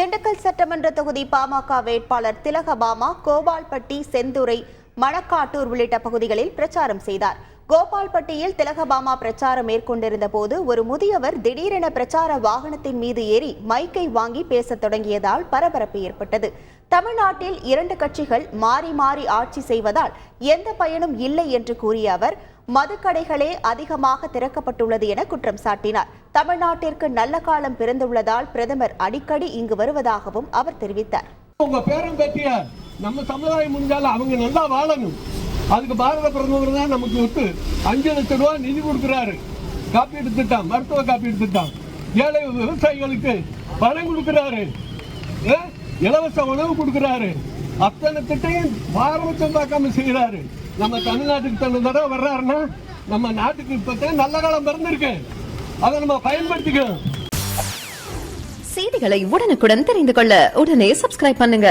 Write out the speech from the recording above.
திண்டுக்கல் சட்டமன்ற தொகுதி பாமக வேட்பாளர் திலகபாமா கோபால்பட்டி செந்துறை மணக்காட்டூர் உள்ளிட்ட பகுதிகளில் பிரச்சாரம் செய்தார். கோபால்பட்டியில் திலகபாமா பிரச்சாரம் மேற்கொண்டிருந்த போது ஒரு முதியவர் திடீரென பிரச்சார வாகனத்தின் மீது ஏறி மைக்கை வாங்கி பேசத் தொடங்கியதால் பரபரப்பு ஏற்பட்டது. தமிழ்நாட்டில் இரண்டு கட்சிகள் மாறி மாறி ஆட்சி செய்வதால் எந்த பயனும் இல்லை என்று கூறிய அவர் மதுக்கடைகளே அதிகமாக திறக்கப்பட்டுள்ளது என குற்றம் சாட்டினார். தமிழ்நாட்டிற்கு நல்ல காலம் பிறந்துள்ளதால் பிரதமர் அடிக்கடி இங்கு வருவதாகவும் அவர் தெரிவித்தார். உங்க பேரும் பேட்டிய நம்ம சமுதாயம் முடிஞ்சாலும் அவங்க நல்லா வாழணும். அதுக்கு பாரத பிரதமர் தான் நமக்கு விட்டு அஞ்சு லட்சம் ரூபாய் நிதி கொடுக்குறாரு. காப்பீடு திட்டம் மருத்துவ காப்பீடு திட்டம். ஏழை விவசாயிகளுக்கு பணம் கொடுக்குறாரு. இலவச உணவு கொடுக்குறாரு. அத்தனை திட்டையும் பாரபட்சம் பார்க்காம செய்கிறாரு. நம்ம தமிழ்நாட்டுக்கு தன்னை தடவை வர்றாருன்னா நம்ம நாட்டுக்கு இப்போ நல்ல காலம் பிறந்திருக்கு. அதை நம்ம பயன்படுத்திக்கணும். செய்திகளை உடனுக்குடன் தெரிந்து கொள்ள உடனே சப்ஸ்கிரைப் பண்ணுங்க.